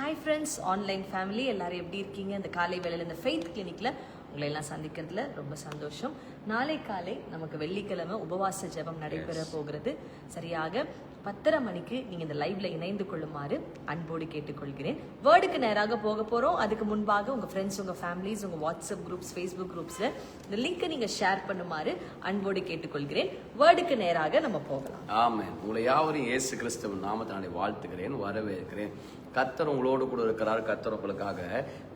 Hi friends online family எல்லாரும் எப்படி இருக்கீங்க? இந்த காலை வேளையில் இந்த ஃபெய்த் கிளினிக்ல உங்களை எல்லாம் சந்திக்கிறதுல ரொம்ப சந்தோஷம். நாளை காலை நமக்கு வெள்ளிக்கிழமை உபவாச ஜெபம் நடைபெற போகிறது. சரியாக பத்தரை மணிக்கு நீங்க இந்த லைவ்ல இணைந்து கொள்ளுமாறு அன்போடு கேட்டுக்கொள்கிறேன். வேர்டுக்கு நேராக போக போறோம். அதுக்கு முன்பாக உங்க ஃப்ரெண்ட்ஸ் உங்க ஃபேமிலிஸ் உங்க வாட்ஸ்அப் குரூப்ஸ் ஃபேஸ்புக் குரூப்ஸ்ல இந்த லிங்கை நீங்க ஷேர் பண்ணுமாறு அன்போடு கேட்டுக்கொள்கிறேன். வேர்டுக்கு நேராக நம்ம போகலாம். ஆமென். உங்களை யாவரையும் இயேசு கிறிஸ்துவின் நாமத்தினாலே வாழ்த்துகிறேன் வரவேற்கிறேன். கத்தர் உங்களோடு கூட இருக்கிறார். கத்தர் உங்களுக்காக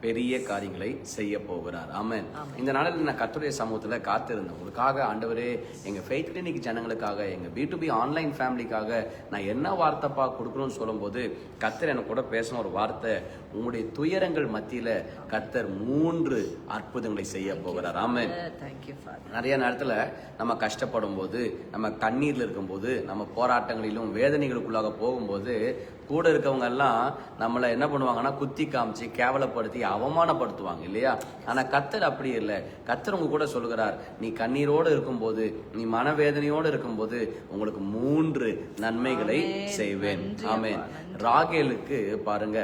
பெரிய காரியங்களை செய்ய போகிறார். ஆமென். இந்த நாளில் நான் கத்தருடைய சமூகத்துல காத்திருந்தேன் உங்களுக்காக ஆண்டவரே எங்க ஃபெய்த் கிளினிக் ஜனங்களுக்காக எங்க பி டு பி ஆன்லைன் ஃபேமிலிக்காக நான் என்ன வார்த்தைப்பா கொடுக்கணும்னு சொல்லும்போது கத்தர் எனக்கு கூட பேசின ஒரு வார்த்தை உங்களுடைய துயரங்கள் மத்தியில கத்தர் மூன்று அற்புதங்களை செய்ய போகிறார். ஆமென். நிறைய நேரத்துல நம்ம கஷ்டப்படும் போது நம்ம கண்ணீர்ல இருக்கும்போது நம்ம போராட்டங்களிலும் வேதனைகளுக்குள்ளாக போகும்போது கூட இருக்கவங்க எல்லாம் நம்மளை என்ன பண்ணுவாங்கன்னா குத்தி காமிச்சு கேவலப்படுத்தி அவமானப்படுத்துவாங்க இல்லையா? ஆனா கத்தர் அப்படி இல்லை. கத்தர் உங்க கூட சொல்லுகிறார் நீ கண்ணீரோடு இருக்கும்போது நீ மனவேதனையோடு இருக்கும்போது உங்களுக்கு மூன்று நன்மைகளை செய்வேன். ஆமென். ராகேலுக்கு பாருங்க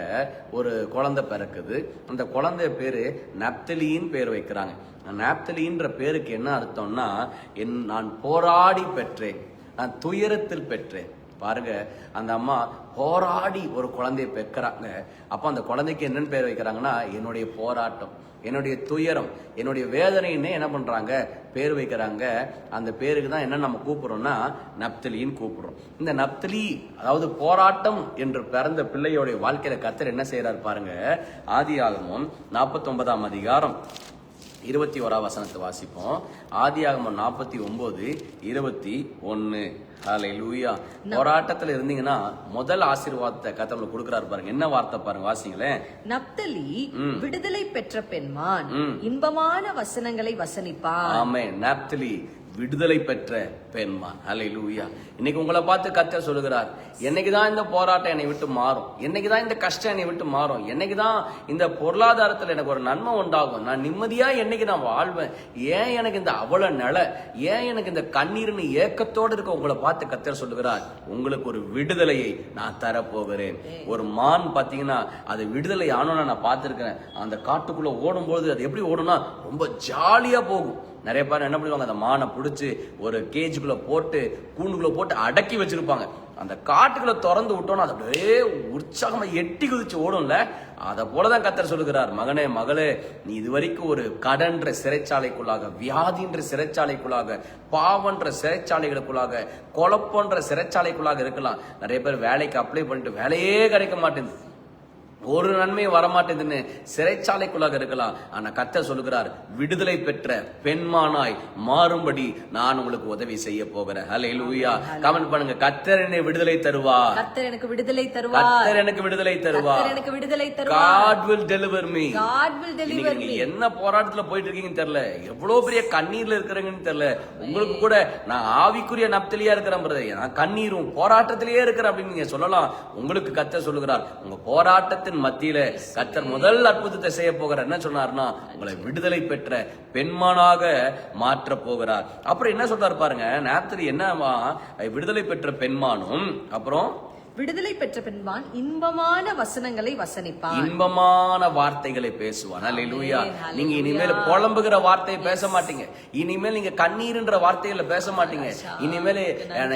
ஒரு குழந்தை பிறக்குது. அந்த குழந்தை பேரு நப்தலின்னு பேர் வைக்கிறாங்க. நாப்தலின்ற பேருக்கு என்ன அர்த்தம்னா என் நான் போராடி பெற்றேன். நான் துயரத்தில் பெற்றேன். பாருங்க அந்த அம்மா போராடி ஒரு குழந்தைய பெக்கிறாங்க. அப்போ அந்த குழந்தைக்கு என்னென்னு பேர் வைக்கிறாங்கன்னா என்னுடைய போராட்டம் என்னுடைய துயரம் என்னுடைய வேதனைன்னு என்ன பண்ணுறாங்க பேர் வைக்கிறாங்க. அந்த பேருக்கு தான் என்ன நம்ம கூப்பிட்றோம்னா நப்தலின்னு கூப்பிட்றோம். இந்த நப்தலி அதாவது போராட்டம் என்று பிறந்த பிள்ளையோடைய வாழ்க்கையில கத்தர் என்ன செய்கிறார் பாருங்க ஆதி ஆகமும் நாற்பத்தொன்பதாம் அதிகாரம் இருபத்தி ஓரா வசனத்தை வாசிப்போம். ஆதி ஆகமும் நாற்பத்தி ஒன்பது இருபத்தி ஒன்று ஹாலை லூயா போராட்டத்துல இருந்தீங்கன்னா முதல் ஆசீர்வாதத்தை கத்தவங்களுக்கு கொடுக்குறாரு பாருங்க. என்ன வார்த்தை பாருங்க வாசிங்களேன் நப்தலி விடுதலை பெற்ற பெண்மான். இன்பமான வசனங்களை வசனிப்பான் ஆமே நாப்தலி. விடுதலை பெற்ற பெண்மான். அலை லூயா இன்னைக்கு உங்களை பார்த்து கத்த சொல்லுகிறார் என்னைக்கு தான் இந்த போராட்டம் என்னை விட்டு மாறும்? என்னைக்கு தான் இந்த கஷ்டம் என்னை விட்டு மாறும்? என்னைக்கு தான் இந்த பொருளாதாரத்தில் எனக்கு ஒரு நன்மை உண்டாகும்? நான் நிம்மதியாக என்னைக்கு நான் வாழ்வேன்? ஏன் எனக்கு இந்த அவல நிலை? ஏன் எனக்கு இந்த கண்ணீர்னு ஏக்கத்தோடு இருக்க உங்களை பார்த்து கத்தர் சொல்லுகிறார் உங்களுக்கு ஒரு விடுதலையை நான் தரப்போகிறேன். ஒரு மான் பார்த்தீங்கன்னா அது விடுதலை ஆனோன்னு நான் பார்த்துருக்கிறேன். அந்த காட்டுக்குள்ளே ஓடும்போது அது எப்படி ஓடும்னா ரொம்ப ஜாலியாக போகும். நிறைய பேர் என்ன பண்ணுவாங்க அந்த மானை பிடிச்சி ஒரு கேஜுக்குள்ளே போட்டு கூண்டுக்குள்ளே போட்டு அடக்கி வச்சிருப்பாங்க. அந்த காட்டுக்குள்ளே திறந்து விட்டோம்னா அது அப்படியே உற்சாகமாக எட்டி குதிச்சு ஓடும்ல. அதை போல தான் கத்தர் சொல்லுகிறார் மகனே மகளே நீ இதுவரைக்கும் ஒரு கடன்ற சிறைச்சாலைக்குள்ளாக வியாதின்ற சிறைச்சாலைக்குள்ளாக பாவன்ற சிறைச்சாலைகளுக்குள்ளாக குழப்பன்ற சிறைச்சாலைக்குள்ளாக இருக்கலாம். நிறைய பேர் வேலைக்கு அப்ளை பண்ணிட்டு வேலையே கிடைக்க மாட்டேங்குது. ஒரு நன்மையும் வரமாட்டேதுன்னு சிறைச்சாலைக்குள்ளாக இருக்கலாம். ஆனா கத்த சொல்லுகிறார் விடுதலை பெற்ற பெண்மானாய் மாறும்படி நான் உங்களுக்கு உதவி செய்ய போகிறேன். ஹலே லூயா கமெண்ட் பண்ணுங்க. கத்தர் என்னை விடுதலை தருவார். கர்த்தர் எனக்கு விடுதலை தருவார். கத்தர் எனக்கு விடுதலை கர்த்தர் எனக்கு விடுதலை God will deliver me. God will deliver இன்னைக்கு நீங்க என்ன போராட்டத்துல போயிட்டு இருக்கீங்கன்னு தெரியல. எவ்வளவு பெரிய கண்ணீர்ல இருக்கிறீங்கன்னு தெரியல. உங்களுக்கு கூட நான் ஆவிக்குரிய நப்தலியா இருக்கிறேன் brother. நான் கண்ணீரும் போராட்டத்திலேயே இருக்கிறேன் அப்படின்னு நீங்க சொல்லலாம். உங்களுக்கு கத்த சொல்லுகிறார் உங்க போராட்டத்தின் மத்தியில கத்தர் முதல் அற்புதத்தை செய்ய போகிறார். என்ன சொன்னார்னா உங்களை விடுதலை பெற்ற பெண்மானாக மாற்ற போகிறார். அப்புறம் என்ன சொல்றாரு பாருங்க நாப்தலி என்னவா விடுதலை பெற்ற பெண்மானும் அப்புறம் விடுதலை பெற்ற பெண்மான் இன்பமான வசனங்களை வசனிப்பான் இன்பமான வார்த்தைகளை பேசுவான் அல்லேலூயா. நீங்க இனிமேல் புலம்புகிற வார்த்தையை பேச மாட்டீங்க. இனிமேல் நீங்க கண்ணீர்ன்ற வார்த்தைகளை பேச மாட்டீங்க. இனிமேல்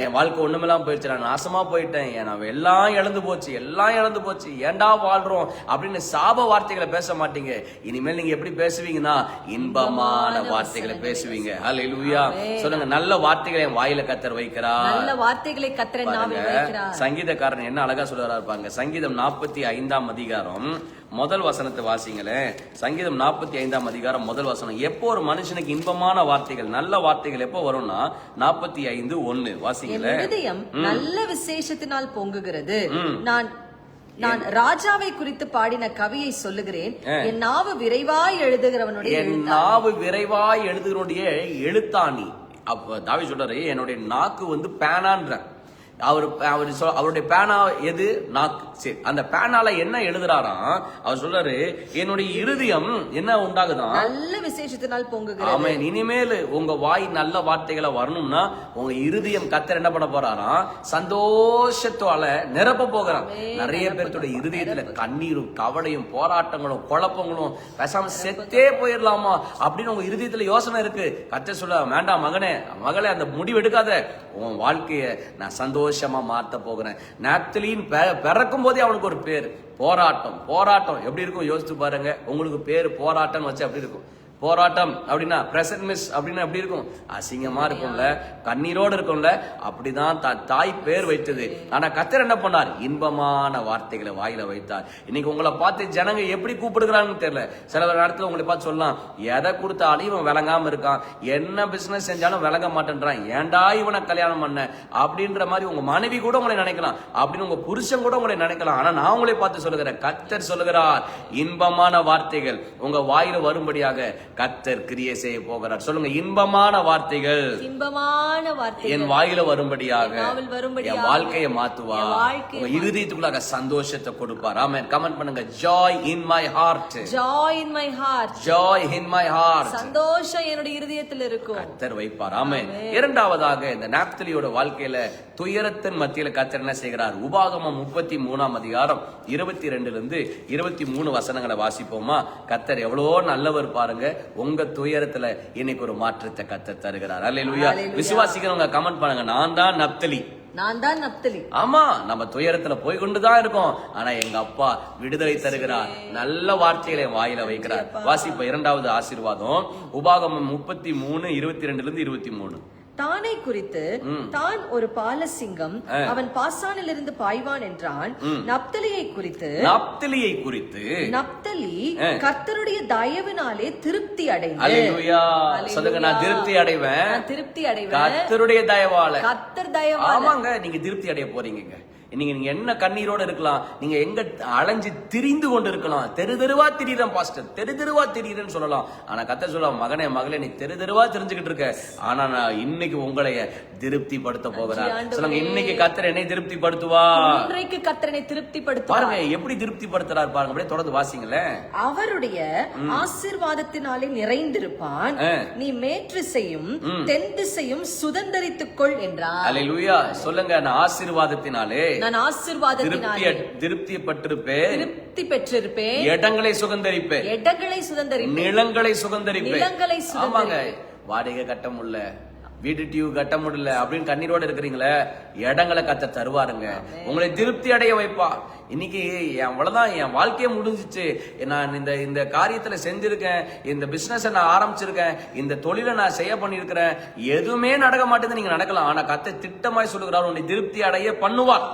என் வாழ்க்கை ஒண்ணுமெல்லாம் போயிடுச்சு. நான் நாசமா போயிட்டேன். நான் எல்லாம் இழந்து போச்சு. எல்லாம் இழந்து போச்சு. ஏன்டா வாழ்றோம் அப்படின்னு சாப வார்த்தைகளை பேச மாட்டீங்க. இனிமேல் நீங்க எப்படி பேசுவீங்கன்னா இன்பமான வார்த்தைகளை பேசுவீங்க. அல்லேலூயா சொல்லுங்க நல்ல வார்த்தைகளை என் வாயில கத்தர் வைக்கிறா நல்ல வார்த்தைகளை கத்திர வைக்கிறார். சங்கீதக்காரன் என்ன அழகா சொல்றாரு பாருங்க. சங்கீதம் நாற்பத்தி ஐந்தாம் அதிகாரம். முதல் வசனத்தை வாசிங்களேன் சங்கீதம் நாற்பத்தி ஐந்தாம் அதிகாரம் முதல் வசனம். எப்போ ஒரு மனுஷனுக்கு இன்பமான வார்த்தைகள் நல்ல வார்த்தைகள் எப்போ வரும்னா நாற்பத்தி ஐந்து ஒன்னு வாசிங்களேன் நல்ல விசேஷத்தினால் பொங்குகிறது. நான் நான் ராஜாவை குறித்து பாடின கவியை சொல்லுகிறேன். என் நாவு விரைவாய் எழுதுகிறவனுடைய என் நாவு விரைவாய் எழுதுகிறோடைய எழுத்தாணி அப்ப தாவி சொல்றாரு என்னுடைய நாக்கு வந்து பேனான்ற அவர் அவர் சொல்- அவருடைய பேனா எது? நாக்கு சரி அந்த பேனால என்ன எழுதுறாராம் அவர் சொல்றாரு என்னுடைய இருதயம் என்ன உண்டாகுதான் நல்ல விசேஷத்தினால் பொங்குகிறது. ஆமென் இனிமேல் உங்க வாய் நல்ல வார்த்தைகளை வரணும்னா உங்க இருதயம் கத்தர் என்ன பண்ண போறாராம் சந்தோஷத்தால நிரப்ப போகிறான் நிறைய பேர்த்தோட இருதயத்துல கண்ணீரும் கவலையும் போராட்டங்களும் குழப்பங்களும் பேசாம செத்தே போயிடலாமா? அப்படின்னு உங்க இருதயத்துல யோசனை இருக்கு. கத்தர் சொல்ல வேண்டாம் மகனே மகளே அந்த முடிவு எடுக்காத. உன் வாழ்க்கைய நான் சந்தோஷமா மாத்த போகிறேன். நாப்தலின் பிறக்கும் போதே அவனுக்கு ஒரு பேர். போராட்டம். போராட்டம். எப்படி இருக்கும்? யோசிச்சு பாருங்க. உங்களுக்கு பேர் போராட்டம்னு வச்சு அப்படி இருக்கும்? போராட்டம் அப்படின்னா பிரசன்ட் மிஸ் அப்படின்னா எப்படி இருக்கும்? அசிங்கமா இருக்கும்ல கண்ணீரோடு இருக்கும்ல. அப்படிதான் தாய் பேர் வைத்தது. ஆனா கத்தர் என்ன பண்ணார்? இன்பமான வார்த்தைகளை வாயில வைத்தார். இன்னைக்கு உங்களை பார்த்து ஜனங்க எப்படி கூப்பிடுக்கிறாங்கன்னு தெரியல. சில நேரத்தில் உங்களை பார்த்து சொல்லலாம் எதை கொடுத்தாலும் இவன் விளங்காம இருக்கான். என்ன பிசினஸ் செஞ்சாலும் விளங்க மாட்டேன்றான். ஏன்டா இவனை கல்யாணம் பண்ண? அப்படின்ற மாதிரி உங்க மனைவி கூட உங்களை நினைக்கலாம். அப்படின்னு உங்க புருஷன் கூட உங்களை நினைக்கலாம். ஆனா நான் உங்களை பார்த்து சொல்லுகிறேன். கத்தர் சொல்லுகிறார் இன்பமான வார்த்தைகள் உங்க வாயில வரும்படியாக கத்தர் கிரியை செய்ய போகிறார். சொல்லுங்க இன்பமான வார்த்தைகள். இன்பமான வார்த்தை என் வாயில வரும்படியாக என் வாழ்க்கையை மாத்துவா உங்க இருதயத்துக்குள்ளாக சந்தோஷத்தை கொடுப்பார். ஆமென். கமெண்ட் பண்ணுங்க. Joy in my heart joy in my heart joy in my heart சந்தோஷம் என்னுடைய இருதயத்தில் இருக்கும். கத்தர் வைப்பார். ஆமென். இரண்டாவதாக இந்த நாப்தலியோட வாழ்க்கையில துயரத்தின் மத்தியில கத்தர் என்ன செய்கிறார்? உபாகமம் முப்பத்தி மூணாம் அதிகாரம் இருபத்தி ரெண்டுல இருந்து இருபத்தி மூணு வசனங்களை வாசிப்போமா? கத்தர் எவ்வளோ நல்லவர் பாருங்க. உங்க துயரத்துல இன்னைக்கு ஒரு மாற்றத்தை கத்தர் தருகிறார். அல்லேலூயா விசுவாசிக்கிறவங்க கமெண்ட் பண்ணுங்க. நான் தான் நப்தலி. நான் தான் நப்தலி. ஆமா நம்ம துயரத்துல போய் கொண்டுதான் இருக்கோம். ஆனா எங்க அப்பா விடுதலை தருகிறார். நல்ல வார்த்தைகளை வாயில வைக்கிறார். வாசிப்ப இரண்டாவது ஆசீர்வாதம். உபாகமம் முப்பத்தி மூணு இருபத்தி ரெண்டுல இருந்து இருபத்தி மூணு. தானை குறித்து தான் ஒரு பாலசிங்கம் அவன் பாசானிலிருந்து பாய்வான் என்றான். நப்தலியை குறித்து நப்தலியை குறித்து. நப்தலி கர்த்தருடைய தயவினாலே திருப்தி அல்லேலூயா. சொல்லுங்க நான் திருப்தி அடைவேன். திருப்தி அடைவேன். கர்த்தருடைய தயவால. கர்த்தர் தயவா ஆமாங்க நீங்க திருப்தி அடைய போறீங்க நீங்க நீங்க என்ன கண்ணீரோட இருக்கலாம் நீங்க எங்க அலைஞ்சு திரிந்து கொண்டு இருக்கலாம் தெரு தெருவா திரியிறேன் பாஸ்டர். தெரு தெருவா திரியிறேன்னு சொல்லலாம். ஆனா கத்த சொல்லலாம் மகனே மகளே நீ தெரு தெருவா தெரிஞ்சுக்கிட்டு இருக்க. ஆனா நான் இன்னைக்கு உங்களைய திருப்தி படுத்த போகிறேன் சொல்லுங்க இன்னைக்கு கத்தர் என்னை திருப்தி படுத்துவா இன்றைக்கு கர்த்தரனை திருப்திப்படுத்துவார். பாருங்க எப்படி திருப்தி படுத்துறாரு பாருங்க. அப்படியே தொடர்ந்து வாசிங்களேன். அவருடைய ஆசீர்வாதத்தினாலே நிறைந்திருப்பான். நீ மேற்று செய்யும் தென் திசையும் சுதந்தரித்துக் கொள் என்றார். அல்லேலூயா சொல்லுங்க நான் ஆசீர்வாதத்தினாலே நான் ஆசீர்வாதத்தினாலே திருப்தி திருப்திப்பட்டிருப்பேன் திருப்தி பெற்றிருப்பேன் இடங்களை சுகந்தரிப்பேன் இடங்களை சுதந்தரிப்பேன். நிலங்களை சுகந்தரிப்பேன் நிலங்களை ஆமாங்க வாடகை கட்ட முடியல. வீட்டு டியூ கட்ட முடியல அப்படின்னு கண்ணீரோட இருக்கிறீங்களே இடங்களை கத்த தருவாருங்க. உங்களை திருப்தி அடைய வைப்பா. இன்னைக்கு என் அவ்வளவுதான் என் வாழ்க்கையே முடிஞ்சிச்சு. நான் இந்த இந்த காரியத்துல செஞ்சிருக்கேன் இந்த பிசினஸ் நான் ஆரம்பிச்சிருக்கேன் இந்த தொழிலை நான் செய்ய பண்ணியிருக்கிறேன். எதுவுமே நடக்க மாட்டேங்குது நீங்க நடக்கலாம். ஆனா கத்த திட்டமாய் சொல்லுகிறார் உன்னை திருப்தி அடைய பண்ணுவார்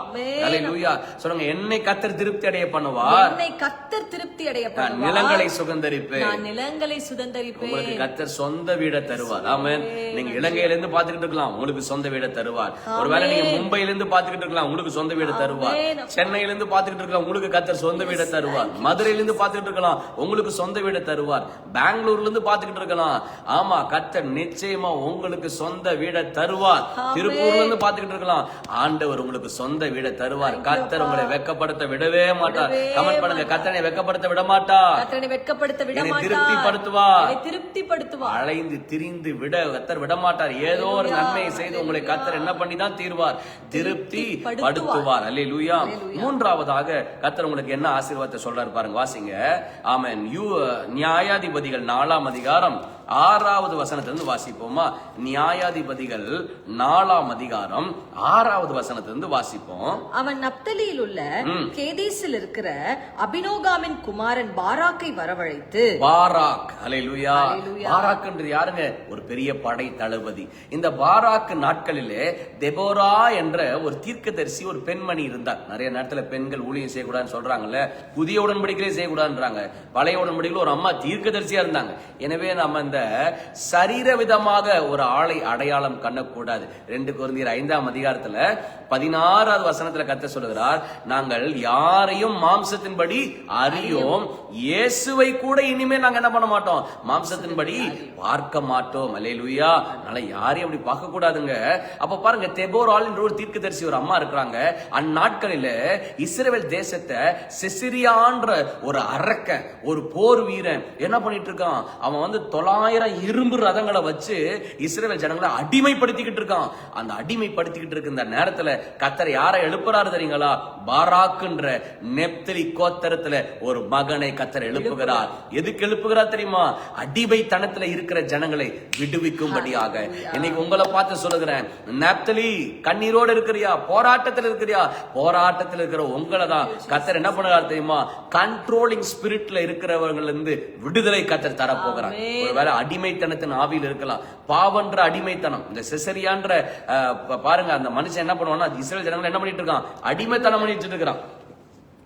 சொல்லுங்க என்னை கத்தர் திருப்தி அடைய பண்ணுவார்? என்னை கர்த்தர் திருப்தி அடைய. நிலங்களை சுகந்தரிப்பேன் நான் நிலங்களை சுதந்தரிப்பேன். உங்களுக்கு கத்தர் சொந்த வீடை தருவார். ஆமென். நீங்க இலங்கையில இருந்து பாத்துக்கிட்டு இருக்கலாம். உங்களுக்கு சொந்த வீடை தருவார். ஒருவேளை நீங்க மும்பையில இருந்து பாத்துக்கிட்டு இருக்கலாம். உங்களுக்கு சொந்த வீடை தருவார். சென்னையில இருந்து பாத்துக்கிட்டு இருக்கலாம். உங்களுக்கு கத்தர் சொந்த வீடை தருவார். மதுரையில இருந்து பாத்துக்கிட்டு இருக்கலாம். உங்களுக்கு சொந்த வீடை தருவார். பெங்களூர்ல இருந்து பாத்துக்கிட்டு இருக்கலாம். ஆமா கத்தர் நிச்சயமா உங்களுக்கு சொந்த வீடை தருவார். திருப்பூர்ல இருந்து பாத்துக்கிட்டு இருக்கலாம். ஆண்டவர் உங்களுக்கு சொந்த வீடை தருவார். கத்தர் உங்களை வெக்கப்படுத்த விடவே மாட்டார். கமெண்ட் பண்ணுங்க. கத்தனை வெக்கப்படுத்த விட மாட்டார். திருப்திப்படுத்துவார். திருப்திப்படுத்துவார். அலைந்து திரிந்து விட கத்தர் விட மாட்டார். ஏதோ ஒரு நன்மையை செய்து உங்களை கத்தர் என்ன பண்ணி தான் தீர்வார்? திருப்தி படுத்துவார். அல்லேலூயா. மூன்றாவதாக கத்தர் உங்களுக்கு என்ன ஆசீர்வாதத்தை சொல்றாரு பாருங்க வாசிங்க. ஆமென். யூ நியாயாதிபதிகள் நாலாம் அதிகாரம் ஆறாவது வசனத்திலிருந்து வாசிப்போமா? நியாயாதிபதிகள் நாலாம் அதிகாரம் ஆறாவது வசனத்திலிருந்து வாசிப்போம். அவன் நப்தலியில் உள்ள கேதேசில் இருக்கிற அபினோகாமின் குமாரன் பாராக்கை வரவழைத்து பாராக் அல்லேலூயா பாராக்ன்றது யாருங்க? ஒரு பெரிய படை தளபதி. இந்த பாராக் நாட்களிலே தெபோரா என்ற ஒரு தீர்க்கதரிசி ஒரு பெண்மணி இருந்தார். நிறைய நேரத்துல பெண்கள் ஊழியம் செய்யக்கூடாதுன்னு சொல்றாங்கல்ல. புதிய உடன்படிக்கையிலே செய்யக்கூடாதுன்றாங்க. பழைய உடன்படிக்கையில ஒரு அம்மா தீர்க்கதரிசியா இருந்தாங்க. எனவே நம்ம இந்த சரீர விதமாக ஒரு ஆளை அடையாளம் கண்ணக்கூடாது. ரெண்டு குருந்தியர் ஐந்தாம் அதிகாரத்துல பதினாறாவது வசனத்துல கத்த சொல்லுகிறார் நாங்கள் யாரையும் மாம்சத்தின்படி அறியோம். இயேசுவை கூட இனிமே நாங்க என்ன பண்ண மாட்டோம். மாம்சத்தின்படி பார்க்க மாட்டோம். அல்லேலூயா. அதனால யாரையும் அப்படி பார்க்க கூடாதுங்க அப்ப பாருங்க தெபோர் ஆளுன்ற ஒரு தீர்க்கதரிசி ஒரு அம்மா இருக்கிறாங்க. அந்நாட்களில் இஸ்ரேல் தேசத்தை செசிரியான்ற ஒரு அரக்க ஒரு போர் வீரன் என்ன பண்ணிட்டு இருக்கான்? அவன் வந்து தொள்ளாயிரம் இரும்பு ரதங்களை வச்சு இஸ்ரேல் ஜனங்களை அடிமைப்படுத்திக்கிட்டு இருக்கான். அந்த அடிமைப்படுத்திக்கிட்டு இருக்க இந்த நேரத்துல கத்தர் யாரை எழுப்புறாரு தெரியுங்களா? பாராக்குன்ற நெப்தலி கோத்தரத்துல ஒரு மகனை கத்தர் எழுப்புகிறார். எதுக்கு எழுப்புகிறார் தெரியுமா? அடிமைத்தனத்துல இருக்கிற ஜனங்களை விடுவிக்கும்படியாக. இன்னைக்கு உங்களை பார்த்து சொல்லுகிறேன். நெப்தலி கண்ணீரோடு இருக்கிறியா? போராட்டத்தில் இருக்கிறியா? போராட்டத்தில் இருக்கிற உங்களை தான் கத்தர் என்ன பண்ணுறார் தெரியுமா? கண்ட்ரோலிங் ஸ்பிரிட்ல இருக்கிறவர்கள் இருந்து விடுதலை கத்தர் தரப்போகிறார். ஒருவேளை அடிமைத்தனத்தின் ஆவியில் இருக்கலாம். பாவன்ற அடிமைத்தனம். இந்த செசரியான்ற அஹ், பாருங்க அந்த மனுஷன் என்ன பண்ணுவான்னா இஸ்ரேல் ஜனங்கள் என்ன பண்ணிட்டு இருக்கான்? அடிமைத்தனம் பண்ணிட்டு இருக்கிறான்.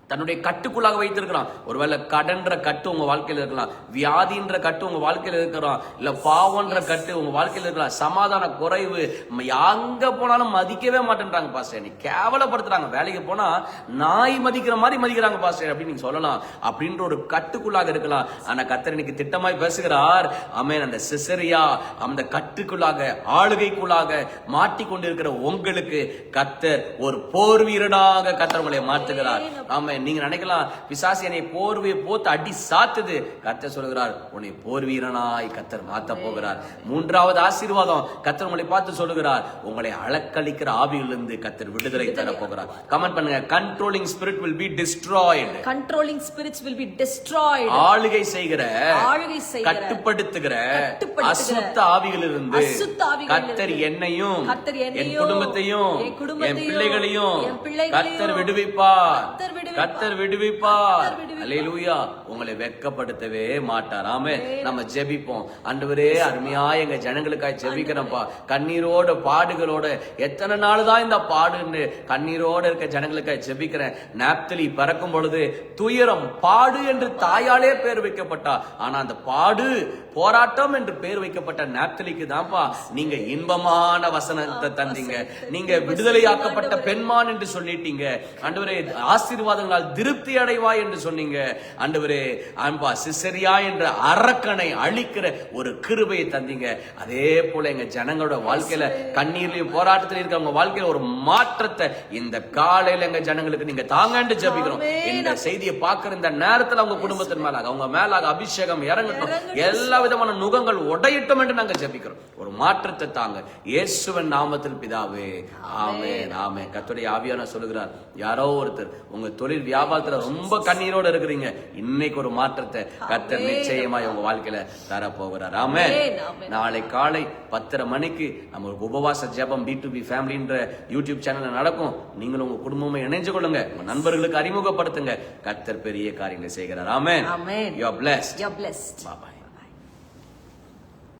தன்னுடைய கட்டுக்குள்ளாக வைத்திருக்கிறான். ஒருவேளை கடன்ற கட்டு உங்க வாழ்க்கையில் இருக்கலாம். வியாதின்ற கட்டு உங்க வாழ்க்கையில் இருக்கலாம். இல்ல பாவன்ற கட்டு உங்க வாழ்க்கையில் இருக்கலாம். சமாதான குறைவு. எங்க போனாலும் மதிக்கவே மாட்டேன்றாங்க பாஸ்டர். நீ கேவலப்படுத்துறாங்க. வேலைக்கு போனா நாய் மதிக்கிற மாதிரி மதிக்கிறாங்க பாஸ்டர். அப்படின்னு நீங்க சொல்லலாம். அப்படின்ற ஒரு கட்டுக்குள்ளாக இருக்கலாம். ஆனா கத்தர் இன்னைக்கு திட்டமாய் பேசுகிறார். அமேன் அந்த சிசரியா அந்த கட்டுக்குள்ளாக ஆளுகைக்குள்ளாக மாட்டிக்கொண்டிருக்கிற உங்களுக்கு கத்தர் ஒரு போர் வீரனாக கத்தர் உங்களை மாற்றுகிறார். ஆமே நீங்க நினைக்கலாம் பிசாசு என்னை போர்வையை போத்து அடி சாத்துது. கத்தர் சொல்கிறார் உன்னை போர் வீரனாய் கத்தர் மாத்த போகிறார். மூன்றாவது ஆசீர்வாதம் கத்தர் உங்களை பார்த்து சொல்லுகிறார் உங்களை அளக்களிக்கிற ஆவியிலிருந்து கத்தர் விடுதலை தர போகிறார் கமெண்ட் பண்ணுங்க controlling spirit will be destroyed controlling spirits will be destroyed. ஆளுகை செய்கிற ஆளுகை செய்கிற கட்டுப்படுத்துகிற அசுத்த ஆவிகளிலிருந்து கத்தர் என்னையும் கர்த்தர் என் குடும்பத்தையும் என் பிள்ளைகளையும் கத்தர் விடுவிப்பார். கத்தர் விடுவிப்பார். அல்லேலூயா உங்களை வெட்கப்படுத்தவே மாட்டார். ஆமே நம்ம ஜெபிப்போம். ஆண்டவரே அருமையா எங்க ஜனங்களுக்காய் ஜெபிக்கிறோம்ப்பா கண்ணீரோட பாடுகளோட எத்தனை நாள் தான் இந்த பாடுன்னு கண்ணீரோட இருக்க ஜனங்களுக்காய் ஜெபிக்கிறேன். நாப்தலி பிறக்கும் பொழுது துயரம் பாடு என்று தாயாலே பேர் வைக்கப்பட்டா. ஆனா அந்த பாடு போராட்டம் என்று பேர் வைக்கப்பட்ட நாப்தலிக்கு தான்ப்பா. நீங்க இன்பமான வசனத்தை தந்தீங்க. நீங்க விடுதலையாக்கப்பட்ட பெண்மான் என்று சொல்லிட்டீங்க. ஆண்டவரே ஆசீர்வாதங்களால் திருப்தி அடைவாய் என்று சொன்னீங்க. ஆண்டவரே அன்பா சிசரியா என்ற அரக்கனை அழிக்கிற ஒரு கிருபையை தந்தீங்க. அதே போல எங்க ஜனங்களோட வாழ்க்கையில கண்ணீர்லயும் போராட்டத்தில் இருக்க அவங்க வாழ்க்கையில ஒரு மாற்றத்தை இந்த காலையில எங்க ஜனங்களுக்கு நீங்க தாங்கன்னு ஜெபிக்கிறோம். இந்த செய்தியை பார்க்கிற இந்த நேரத்துல அவங்க குடும்பத்தின் மேலாக அவங்க மேலாக அபிஷேகம் இறங்கட்டும். எல்லா விதமான நுகங்கள் உடையட்டும் என்று நாங்க ஜெபிக்கிறோம். ஒரு மாற்றத்தை தாங்க. இயேசுவின் நாமத்தில் பிதாவே ஆமென் ஆமென். கர்த்தருடைய ஆவியான சொல்லுகிறார் யாரோ ஒருத்தர் உங்க தொழில் வியாபாரத்துல ரொம்ப கண்ணீரோட இருக்கிறீங்க. இன்னைக்கு ஒரு மாற்றத்தை கர்த்தர் நிச்சயமாய் உங்க வாழ்க்கையில தர போகிறார் ஆமென். ஆமென், ஆமென். நாளை காலை பத்தரை மணிக்கு நம்ம உபவாச ஜெபம் பி டு பி ஃபேமிலின்ற யூடியூப் சேனல்ல நடக்கும். நீங்களும் உங்க குடும்பமும் இணைஞ்சு கொள்ளுங்க. உங்க நண்பர்களுக்கு அறிமுகப்படுத்துங்க. கர்த்தர் பெரிய காரியங்களை செய்கிறார். Amen. You are blessed you're blessed. Bye